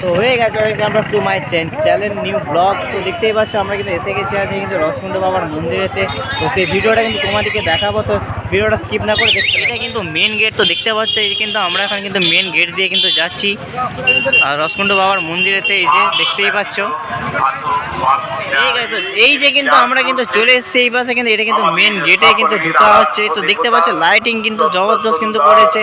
তো হয়ে গেছে back to my channel new blog তো দেখতেই পাচ্ছ, আমরা কিন্তু এসে গেছি আজকে কিন্তু রসকুণ্ড বাবার মন্দিরেতে। তো সেই ভিডিওটা কিন্তু তোমাদেরকে দেখাবো, তো ভিডিওটা স্কিপ না করে দেখতে এটা কিন্তু মেন গেট তো দেখতে পাচ্ছ, এই কিন্তু আমরা এখন কিন্তু মেন গেট দিয়ে কিন্তু যাচ্ছি। আর রসকুণ্ড বাবার মন্দিরেতে এই যে দেখতেই পাচ্ছ। এই যে কিন্তু আমরা কিন্তু চলে এসেছি, এই পাশে কিন্তু, এটা কিন্তু মেন গেটে কিন্তু ঢোকা হচ্ছে। তো দেখতে পাচ্ছ লাইটিং কিন্তু জবরদস্ত কিন্তু করেছে।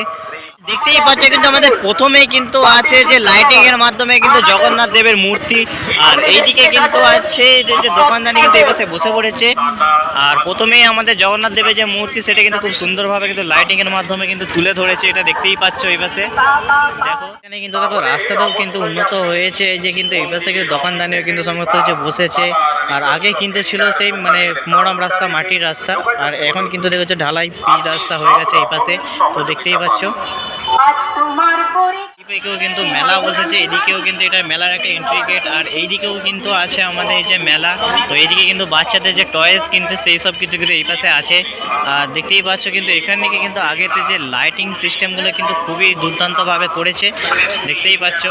দেখতেই পাচ্ছ কিন্তু আমাদের প্রথমেই কিন্তু আছে যে লাইটিং এর মাধ্যমে কিন্তু জগন্নাথ দেবের মূর্তি। আর এইদিকে কিন্তু আছে যে যে দোকানদানি কিন্তু এই পাশে বসে পড়েছে। আর প্রথমেই আমাদের জগন্নাথ দেবের যে মূর্তি, সেটা কিন্তু খুব সুন্দরভাবে কিন্তু লাইটিং এর মাধ্যমে কিন্তু তুলে ধরেছে, এটা দেখতেই পাচ্ছ এই পাশে দেখো, এখানে কিন্তু দেখো, রাস্তাটাও কিন্তু উন্নত হয়েছে যে কিন্তু এই পাশে কিন্তু দোকানদানিও কিন্তু সমস্ত কিছু বসেছে। আর আগে কিন্তু ছিল সেই মানে মরম রাস্তা, মাটির রাস্তা। আর এখন কিন্তু দেখো যে ঢালাই পিচ রাস্তা হয়ে গেছে এই পাশে তো দেখতেই পাচ্ছ। আজ তোমার পরি এদিকেও কিন্তু মেলা বসেছে এদিকেও কিন্তু এটা মেলার একটা এন্ট্রি গেট আর এইদিকেও কিন্তু আছে আমাদের এই যে মেলা। তো এইদিকে কিন্তু বাচ্চাদের যে টয়েস কিন্তু সেই সব কিছু কিন্তু এই পাশে আছে। আর দেখতেই পাচ্ছ কিন্তু এখান থেকে কিন্তু আগেতে যে লাইটিং সিস্টেমগুলো কিন্তু খুবই দুর্দান্তভাবে করেছে দেখতেই পাচ্ছ।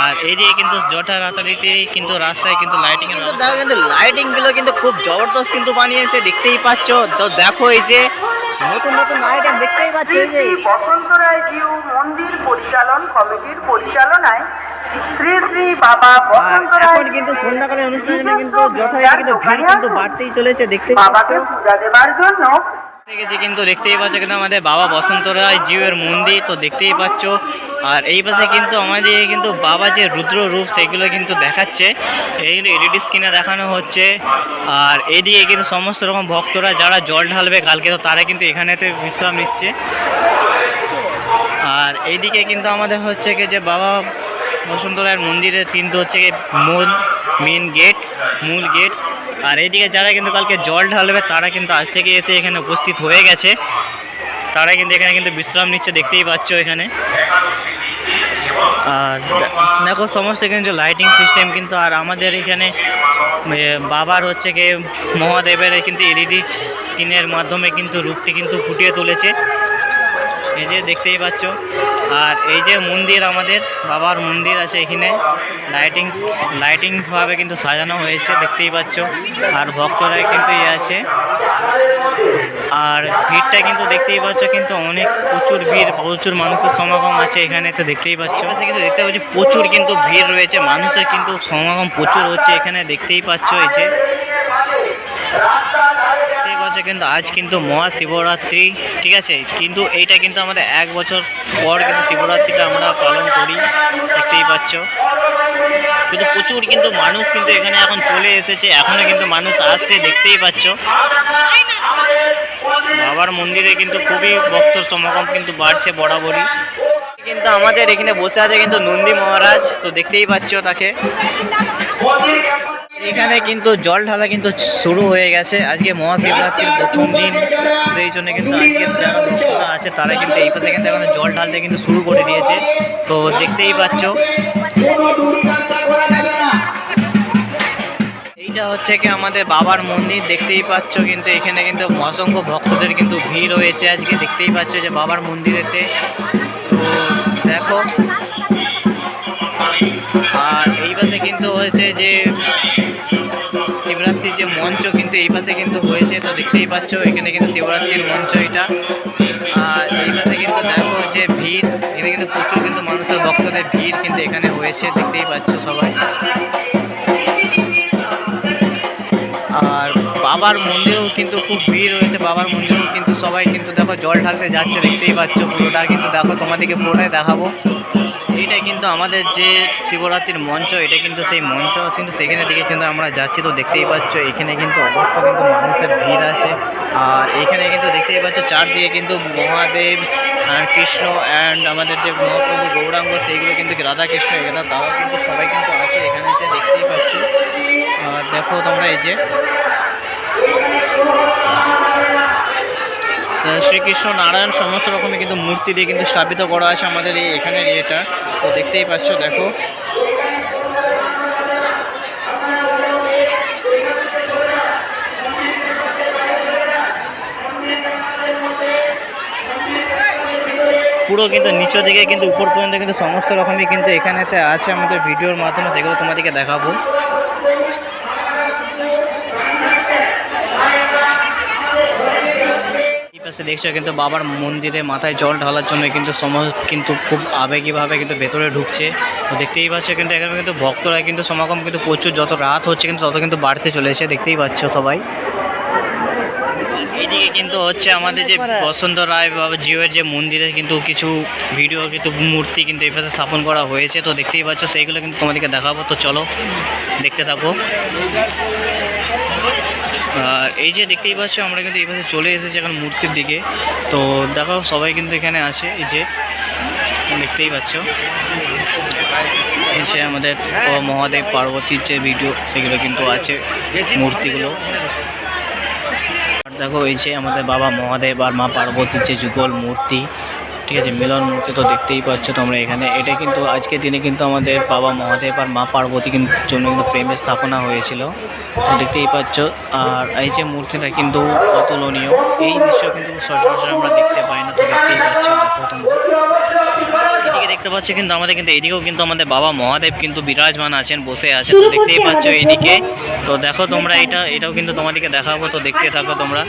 আর এইদিকে কিন্তু জটা রাতারিতে কিন্তু রাস্তায় কিন্তু লাইটিং কিন্তু দেখো কিন্তু লাইটিংগুলো কিন্তু খুব জবরদস্ত কিন্তু বানিয়েছে দেখতেই পাচ্ছ। তো দেখো এই যে নতুন নতুন লাইটিং দেখতেই পাচ্ছ বসন্ত রায় জিউ মন্দির পরিচালন কমিটির পরিচালনায় শ্রী শ্রী বাবা বসন্ত রায় এখন কিন্তু সন্ধ্যাকালীন অনুষ্ঠানের জন্য কিন্তু কিন্তু ভিড় কিন্তু বাড়তেই চলেছে দেখতে বাবাকে পূজা দেবার জন্য। গেছি কিন্তু দেখতেই পাচ্ছ কিন্তু আমাদের বাবা বসন্ত রায় জিউয়ের মন্দির তো দেখতেই পাচ্ছ। আর এই পাশে কিন্তু আমাদের কিন্তু বাবা যে রুদ্র রূপ সেগুলো কিন্তু দেখাচ্ছে। এইগুলো এলইডি স্ক্রিনে দেখানো হচ্ছে। আর এদিকে কিন্তু সমস্ত রকম ভক্তরা যারা জল ঢালবে কালকে তো তারা কিন্তু এখানেতে বিশ্রাম নিচ্ছে। আর এইদিকে কিন্তু আমাদের হচ্ছে কি যে বাবা বসন্ত রায়ের মন্দিরের কিন্তু হচ্ছে কি মূল মেন গেট মূল গেট আর এইদিকে যারা কিন্তু কালকে জল ঢালবে, তারা কিন্তু আজ থেকে এসে এখানে উপস্থিত হয়ে গেছে। তারা কিন্তু এখানে কিন্তু বিশ্রাম নিচ্ছে, দেখতেই পাচ্ছ এখানে। আর দেখো সমস্ত কিন্তু লাইটিং সিস্টেম কিন্তু, আর আমাদের এখানে বাবার হচ্ছে কি মহাদেবের কিন্তু এলইডি স্ক্রিনের মাধ্যমে কিন্তু রূপটি কিন্তু ফুটিয়ে তুলেছে। এই যে দেখতেই পাচ্ছ। আর এই যে মন্দির আমাদের, বাবার মন্দির আছে এখানে। লাইটিং লাইটিং ভাবে কিন্তু সাজানো হয়েছে, দেখতেই পাচ্ছ। আর ভক্তরা কিন্তু ইয়ে আছে। আর ভিড়টা কিন্তু দেখতেই পাচ্ছ, কিন্তু অনেক প্রচুর ভিড়, প্রচুর মানুষের সমাগম আছে এখানে, তো দেখতেই পাচ্ছ। কিন্তু দেখতে পাচ্ছি, প্রচুর কিন্তু ভিড় রয়েছে, মানুষের কিন্তু সমাগম প্রচুর হচ্ছে এখানে, দেখতেই পাচ্ছ এই যে। আছে কিন্তু আজ কিন্তু মহাশিবরাত্রি, ঠিক আছে? কিন্তু এইটা কিন্তু আমাদের এক বছর পর কিন্তু শিবরাত্রিটা আমরা পালন করি, দেখতেই পাচ্ছ। কিন্তু প্রচুর কিন্তু মানুষ কিন্তু এখানে এখন চলে এসেছে, এখনও কিন্তু মানুষ আসছে, দেখতেই পাচ্ছ। বাবার মন্দিরে কিন্তু খুবই ভক্তর সমাগম কিন্তু বাড়ছে বরাবরই। কিন্তু আমাদের এখানে বসে আছে কিন্তু নন্দী মহারাজ, তো দেখতেই পাচ্ছ তাকে। এখানে কিন্তু জল ঢালা কিন্তু শুরু হয়ে গেছে। আজকে মহাশিবরাত্রির প্রথম দিন, সেই জন্য কিন্তু আজকে যারা ভক্তরা আছে, তারা কিন্তু এই পাশে কিন্তু এখন জল ঢালতে কিন্তু শুরু করে দিয়েছে। তো দেখতেই পাচ্ছ। এইটা হচ্ছে কি আমাদের বাবার মন্দির, দেখতেই পাচ্ছ কিন্তু এখানে কিন্তু অসংখ্য ভক্তদের কিন্তু ভিড় হয়েছে আজকে। দেখতেই পাচ্ছ যে বাবার মন্দিরেতে। তো দেখো। আর এই পাশে কিন্তু হয়েছে যে শিবরাত্রির যে মঞ্চ কিন্তু এই পাশে কিন্তু হয়েছে, তো দেখতেই পাচ্ছ, এখানে কিন্তু শিবরাত্রির মঞ্চ এটা। আর এই পাশে কিন্তু দেখো যে ভিড়, এখানে কিন্তু প্রচুর কিন্তু মানুষের, ভক্তদের ভিড় কিন্তু এখানে হয়েছে, দেখতেই পাচ্ছ সবাই। আর বাবার মন্দিরেও কিন্তু খুব ভিড় হয়েছে বাবার মন্দিরেও কিন্তু সবাই কিন্তু দেখো জল ঢালতে যাচ্ছে, দেখতেই পাচ্ছ পুরোটা। কিন্তু দেখো তোমাদেরকে পুরোটাই দেখাবো। এইটা কিন্তু আমাদের যে শিবরাত্রির মঞ্চ, এটা কিন্তু সেই মঞ্চ। কিন্তু সেখানে দিকে কিন্তু আমরা যাচ্ছি, তো দেখতেই পাচ্ছ এখানে কিন্তু অবশ্য কিন্তু মানুষের ভিড় আছে। আর এখানে কিন্তু দেখতেই পাচ্ছ চারদিকে কিন্তু মহাদেব আর কৃষ্ণ অ্যান্ড আমাদের যে মহাপ্রভু গৌরাঙ্গ, সেইগুলো কিন্তু রাধাকৃষ্ণ এগুলো তাও কিন্তু সবাই কিন্তু আছে এখানেতে দেখতেই পাচ্ছ। দেখো তোমরা এই যে শ্রীকৃষ্ণ নারায়ণ সমস্ত রকমের কিন্তু মূর্তি দিয়ে কিন্তু স্থাপিত করা আছে আমাদের এই এখানের এটা তো দেখতেই পাচ্ছ, দেখো। পুরো কিন্তু নিচু দিকে কিন্তু উপর পর্যন্ত কিন্তু সমস্ত রকমই কিন্তু এখানেতে আছে আমাদের ভিডিওর মাধ্যমে, সেগুলো তোমাদেরকে দেখাবো। এই দেখছ কিন্তু বাবার মন্দিরে মাথায় জল ঢালার জন্য কিন্তু সম কিন্তু খুব আবেগীভাবে কিন্তু ভেতরে ঢুকছে। তো দেখতেই পাচ্ছ কিন্তু এখানে কিন্তু ভক্তরা কিন্তু সমাগম কিন্তু প্রচুর, যত রাত হচ্ছে কিন্তু তত কিন্তু বাড়তে চলেছে, দেখতেই পাচ্ছ সবাই। এইদিকে কিন্তু হচ্ছে আমাদের যে বসন্ত রায় বাবা জিওয়ের যে মন্দিরে কিন্তু কিছু ভিডিও কিন্তু মূর্তি কিন্তু এই পাশে স্থাপন করা হয়েছে। তো দেখতেই পাচ্ছ সেইগুলো কিন্তু তোমাদেরকে দেখাবো। তো চলো, দেখতে থাকো। এই যে দেখতেই পাচ্ছ, আমরা কিন্তু এইভাবে চলে এসেছি এখন মূর্তির দিকে। তো দেখো, সবাই কিন্তু এখানে আছে, এই যে দেখতেই পাচ্ছ। এসে আমাদের মহাদেব পার্বতীর যে ভিডিও সেগুলো কিন্তু আছে মূর্তিগুলো। আর দেখো, এই যে আমাদের বাবা মহাদেব আর মা পার্বতীর যে যুগল মূর্তি ঠিক আছে, মিলন মূর্তি তো দেখতেই পাচ্ছ তোমরা এখানে। এটা কিন্তু আজকে দিনে কিন্তু আমাদের বাবা মহাদেব আর মা পার্বতী জন্য কিন্তু প্রেমের স্থাপনা হয়েছিল। তো দেখতেই পাচ্ছ, আর এই যে মূর্তিটা কিন্তু অতুলনীয়। এই দৃশ্য কিন্তু সচরাচর আমরা দেখতে পাই না, তো দেখতেই পাচ্ছ, দেখো তোমরা। দেখতে পাচ্ছ কিন্তু আমাদের কিন্তু এদিকেও কিন্তু আমাদের বাবা মহাদেব কিন্তু বিরাজমান আছেন বসে আছেন। তো দেখতেই পাচ্ছ এইদিকে তো দেখো তোমরা এটা এটাও কিন্তু তোমাদেরকে দেখাবো। তো দেখতে থাকো তোমরা।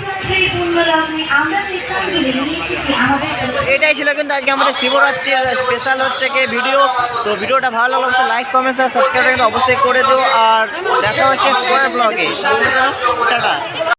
এটাই ছিল কিন্তু আজকে আমাদের শিবরাত্রির স্পেশাল হচ্ছে কি ভিডিও তো ভিডিওটা ভালো লাগলে অবশ্যই লাইক কমেন্ট আর সাবস্ক্রাইব কিন্তু অবশ্যই করে দিও। আর দেখা হচ্ছে পরের ব্লগে টাটা।